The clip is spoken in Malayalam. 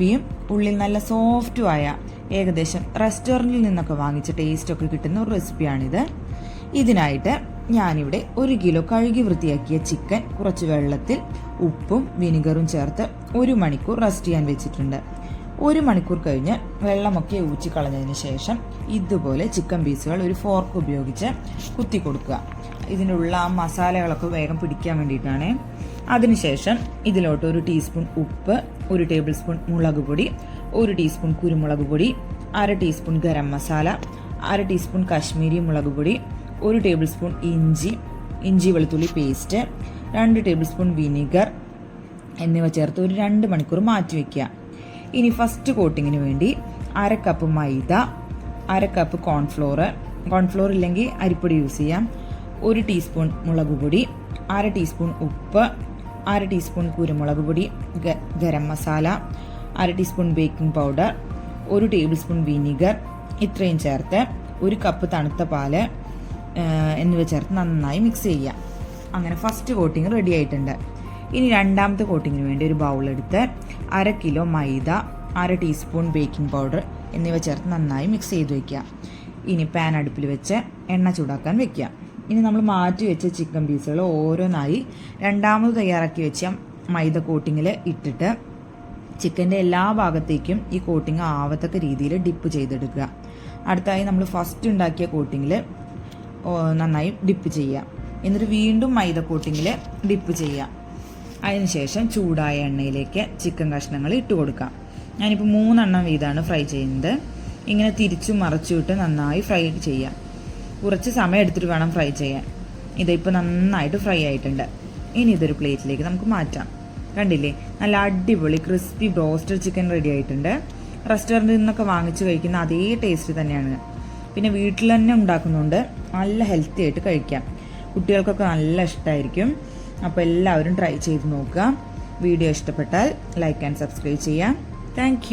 ക്രിസ്പിയും ഉള്ളിൽ നല്ല സോഫ്റ്റുമായ ഏകദേശം റെസ്റ്റോറന്റിൽ നിന്നൊക്കെ വാങ്ങിച്ച ടേസ്റ്റൊക്കെ കിട്ടുന്ന ഒരു റെസിപ്പിയാണിത് ഇതിനായിട്ട് ഞാനിവിടെ ഒരു കിലോ കഴുകി വൃത്തിയാക്കിയ ചിക്കൻ കുറച്ച് വെള്ളത്തിൽ ഉപ്പും വിനിഗറും ചേർത്ത് ഒരു മണിക്കൂർ റെസ്റ്റ് ചെയ്യാൻ വെച്ചിട്ടുണ്ട്. ഒരു മണിക്കൂർ കഴിഞ്ഞ് വെള്ളമൊക്കെ ഊറ്റി കളഞ്ഞതിന് ശേഷം ഇതുപോലെ ചിക്കൻ പീസുകൾ ഒരു ഫോർക്ക് ഉപയോഗിച്ച് കുത്തി കൊടുക്കുക. ഇതിനുള്ള മസാലകളൊക്കെ വേഗം പിടിക്കാൻ വേണ്ടിയിട്ടാണ്. അതിനുശേഷം ഇതിലോട്ട് ഒരു ടീസ്പൂൺ ഉപ്പ് ഒരു ടേബിൾ സ്പൂൺ മുളക് പൊടി ഒരു ടീസ്പൂൺ കുരുമുളക് പൊടി അര ടീസ്പൂൺ ഗരം മസാല അര ടീസ്പൂൺ കാശ്മീരി മുളക് പൊടി ഒരു ടേബിൾ സ്പൂൺ ഇഞ്ചി ഇഞ്ചി വെളുത്തുള്ളി പേസ്റ്റ് രണ്ട് ടേബിൾ സ്പൂൺ വിനീഗർ എന്നിവ ചേർത്ത് ഒരു രണ്ട് മണിക്കൂർ മാറ്റി വയ്ക്കുക ഇനി ഫസ്റ്റ് കോട്ടിങ്ങിന് വേണ്ടി അര കപ്പ് മൈദ അര കപ്പ് കോൺഫ്ലോർ കോൺഫ്ലോർ ഇല്ലെങ്കിൽ അരിപ്പൊടി യൂസ് ചെയ്യാം. ഒരു ടീസ്പൂൺ മുളക് പൊടി അര ടീസ്പൂൺ ഉപ്പ് അര ടീസ്പൂൺ കുരുമുളക് പൊടി ഗരം മസാല അര ടീസ്പൂൺ ബേക്കിംഗ് പൗഡർ ഒരു ടേബിൾ സ്പൂൺ വിനീഗർ ഇത്രയും ചേർത്ത് ഒരു കപ്പ് തണുത്ത പാൽ എന്നിവ ചേർത്ത് നന്നായി മിക്സ് ചെയ്യുക. അങ്ങനെ ഫസ്റ്റ് കോട്ടിംഗ് റെഡി ആയിട്ടുണ്ട്. ഇനി രണ്ടാമത്തെ കോട്ടിങ്ങിന് വേണ്ടി ഒരു ബൗളെടുത്ത് അര കിലോ മൈദ അര ടീസ്പൂൺ ബേക്കിംഗ് പൗഡർ എന്നിവ ചേർത്ത് നന്നായി മിക്സ് ചെയ്ത് വയ്ക്കുക ഇനി പാൻ അടുപ്പിൽ വെച്ച് എണ്ണ ചൂടാക്കാൻ വെക്കുക. ഇനി നമ്മൾ മാറ്റി വെച്ച ചിക്കൻ പീസുകൾ ഓരോന്നായി രണ്ടാമത് തയ്യാറാക്കി വെച്ച മൈദ കോട്ടിങ്ങിൽ ഇട്ടിട്ട് ചിക്കന്റെ എല്ലാ ഭാഗത്തേക്കും ഈ കോട്ടിങ് ആവത്തക്ക രീതിയിൽ ഡിപ്പ് ചെയ്തെടുക്കുക. അടുത്തായി നമ്മൾ ഫസ്റ്റ് ഉണ്ടാക്കിയ കോട്ടിങ്ങിൽ നന്നായി ഡിപ്പ് ചെയ്യുക. എന്നിട്ട് വീണ്ടും മൈദ കോട്ടിങ്ങിൽ ഡിപ്പ് ചെയ്യുക. അതിനുശേഷം ചൂടായ എണ്ണയിലേക്ക് ചിക്കൻ കഷ്ണങ്ങൾ ഇട്ട് കൊടുക്കാം ഞാനിപ്പോൾ മൂന്നെണ്ണം വീതമാണ് ഫ്രൈ ചെയ്യുന്നത്. ഇങ്ങനെ തിരിച്ചും മറച്ചു ഇട്ട് നന്നായി ഫ്രൈ ചെയ്യാം കുറച്ച് സമയം എടുത്തിട്ട് വേണം ഫ്രൈ ചെയ്യാൻ. ഇതിപ്പോൾ നന്നായിട്ട് ഫ്രൈ ആയിട്ടുണ്ട്. ഇനി ഇതൊരു പ്ലേറ്റിലേക്ക് നമുക്ക് മാറ്റാം. കണ്ടില്ലേ? നല്ല അടിപൊളി ക്രിസ്പി ബ്രോസ്റ്റഡ് ചിക്കൻ റെഡി ആയിട്ടുണ്ട്. റെസ്റ്റോറന്റിൽ നിന്നൊക്കെ വാങ്ങിച്ച് കഴിക്കുന്ന അതേ ടേസ്റ്റ് തന്നെയാണ്. പിന്നെ വീട്ടിൽ തന്നെ ഉണ്ടാക്കുന്നുണ്ട് നല്ല ഹെൽത്തി ആയിട്ട് കഴിക്കാം. കുട്ടികൾക്കൊക്കെ നല്ല ഇഷ്ടമായിരിക്കും അപ്പോൾ എല്ലാവരും ട്രൈ ചെയ്ത് നോക്കുക. വീഡിയോ ഇഷ്ടപ്പെട്ടാൽ ലൈക്ക് ആൻഡ് സബ്സ്ക്രൈബ് ചെയ്യാം. താങ്ക്